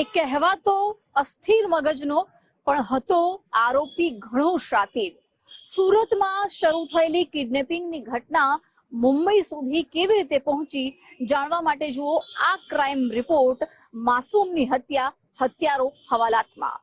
એ કહેવાતો અસ્થિર મગજનો, પણ હતો આરોપી ઘણો શાતિર. સુરતમાં શરૂ થયેલી કિડનેપિંગની ઘટના મુંબઈ સુધી કેવી રીતે પહોંચી, જાણવા માટે જુઓ આ ક્રાઇમ રિપોર્ટ માસૂમની હત્યા, હત્યારો હવાલાતમાં.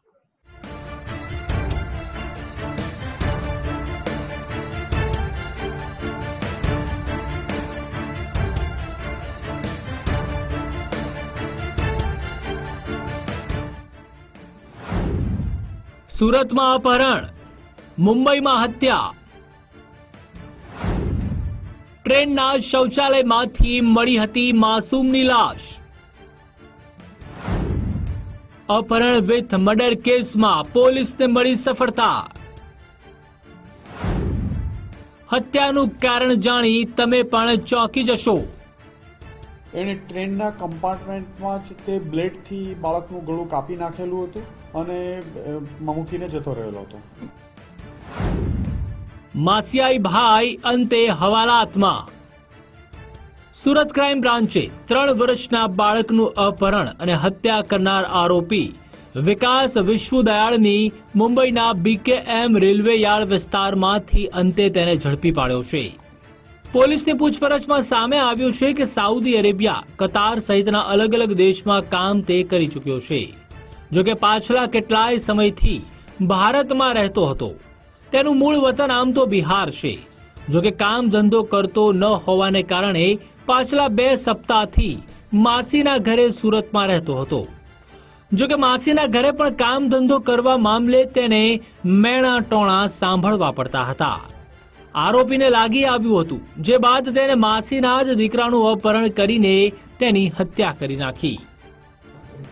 સુરતમાં અપહરણ, મુંબઈમાં હત્યા. ટ્રેનના શૌચાલયમાંથી મળી હતી માસૂમની લાશ. અપહરણ વિથ મર્ડર કેસમાં પોલીસને મળી સફળતા. હત્યાનું કારણ જાણી તમે પણ ચોંકી જશો. એણે ટ્રેનના કમ્પાર્ટમેન્ટમાં જ તે બ્લેડથી બાળકનું ગળું કાપી નાખેલું હતું. અને મૂકીને જતો રહેલો હતો. માસિયાઈ ભાઈ અંતે હવાલાતમાં. સુરત ક્રાઇમ બ્રાન્ચે ત્રણ વર્ષના બાળકનું અપહરણ અને હત્યા કરનાર આરોપી વિકાસ વિશ્વદયાળની મુંબઈના બીકેએમ રેલવે યાર્ડ વિસ્તારમાંથી અંતે તેને ઝડપી પાડ્યો છે. પોલીસની પૂછપરછમાં સામે આવ્યું છે કે સાઉદી અરેબિયા, કતાર સહિતના અલગ અલગ દેશમાં કામ તે કરી ચૂક્યો છે. જો કે પાછલા કેટલાય સમયથી ભારતમાં રહેતો હતો. તેનું મૂળ વતન આમ તો બિહાર છે. જોકે કામ ધંધો કરતો ન હોવાને કારણે પાછલા બે સપ્તાહથી માસીના ઘરે સુરતમાં રહેતો હતો. જોકે માસીના ઘરે પણ કામ ધંધો કરવા મામલે તેને મેણા ટોણા સાંભળવા પડતા હતા. આરોપીને લાગી આવ્યું હતું. જે બાદ તેને માસીના જ દીકરાનું અપહરણ કરીને તેની હત્યા કરી નાખી.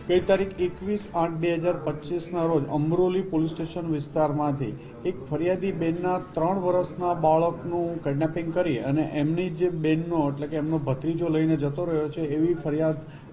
ગઈ તારીખ એકવીસ આઠ બે હજાર પચીસના રોજ અમરોલી પોલીસ સ્ટેશન વિસ્તારમાંથી એક ફરિયાદી બેનના ત્રણ વર્ષના બાળકનું કિડનેપિંગ કરી અને એમની જે બેનનો, એટલે કે એમનો ભત્રીજો લઈને જતો રહ્યો છે, એવી ફરિયાદ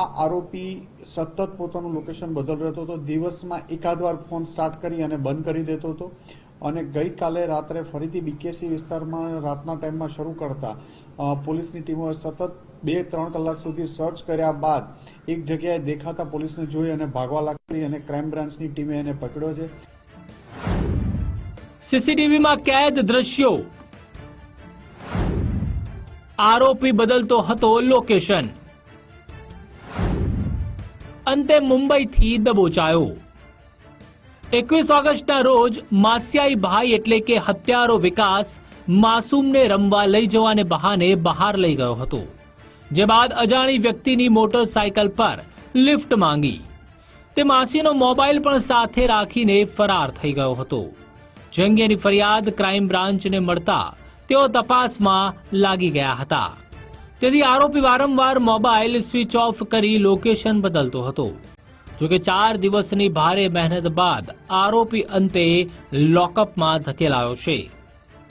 આ આરોપી સતત પોતાનું લોકેશન બદલ રહેતો હતો. દિવસમાં એકાદ વાર ફોન સ્ટાર્ટ કરી અને બંધ કરી દેતો હતો અને ગઈકાલે રાત્રે ફરીથી બીકેસી વિસ્તારમાં રાતના ટાઈમમાં શરૂ કરતા પોલીસની ટીમોએ સતત બે ત્રણ કલાક સુધી સર્ચ કર્યા બાદ એક જગ્યાએ દેખાતા પોલીસને જોઈ અને ભાગવા લાગી અને ક્રાઇમ બ્રાન્ચની ટીમે એને પકડ્યો છે. સીસીટીવીમાં કેદ દ્રશ્યો. આરોપી બદલતો હતો લોકેશન અંતે મુંબઈથી દબોચાયો. એકવીસ ઓગસ્ટના રોજ માસિયાઈ ભાઈ એટલે કે હત્યારો વિકાસ માસૂમને રમવા લઈ જવાને બહાને બહાર લઈ ગયો હતો, જે બાદ અજાણી વ્યક્તિની મોટરસાયકલ પર લિફ્ટ માંગી. તે માસીનો મોબાઈલ પણ સાથે રાખીને ફરાર થઈ ગયો હતો. જે ફરિયાદ ક્રાઇમ બ્રાન્ચને મળતા તેઓ તપાસમાં લાગી ગયા હતા. તેથી આરોપી વારંવાર મોબાઈલ સ્વિચ ઓફ કરી લોકેશન બદલતો હતો. જોકે ચાર દિવસની ભારે મહેનત બાદ આરોપી અંતે લોકઅપમાં ધકેલાયો છે.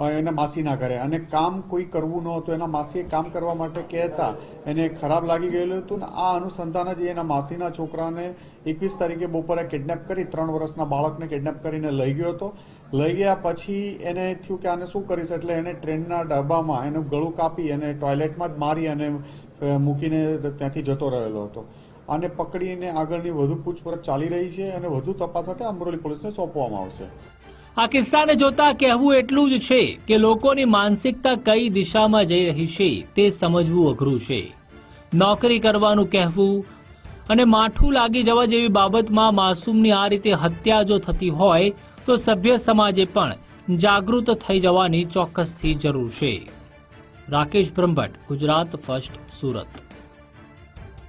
એના માસીના ઘરે. અને કામ કોઈ કરવું ન હતું, એના માસીએ કામ કરવા માટે કહેતા. એને ખરાબ લાગી ગયેલું હતું ને આ અનુસંધાન જ એના માસીના છોકરાને એકવીસ તારીખે બપોરે કિડનેપ કરી, ત્રણ વર્ષના બાળકને કિડનેપ કરીને લઈ ગયો હતો. લઈ ગયા પછી એને થયું કે આને શું કરીશ? એટલે એને ટ્રેનના ડબ્બામાં એનું ગળું કાપી અને ટોયલેટમાં જ મારી અને મૂકીને ત્યાંથી જતો રહેલો હતો. આને પકડીને આગળની વધુ પૂછપરછ ચાલી રહી છે અને વધુ તપાસ માટે અમરોલી પોલીસને સોંપવામાં આવશે. આ કિસ્સાને જોતા કહેવું એટલું જ છે કે લોકોની માનસિકતા કઈ દિશામાં જઈ રહી છે તે સમજવું અઘરું છે. નોકરી કરવાનું કહેવું અને માઠું લાગી જવા જેવી બાબતમાં માસૂમની આ રીતે હત્યા જો થતી હોય, તો સભ્ય સમાજે પણ જાગૃત થઈ જવાની ચોક્કસથી જરૂર છે. રાકેશ બ્રહ્મભટ્ટ, ગુજરાત ફર્સ્ટ, સુરત.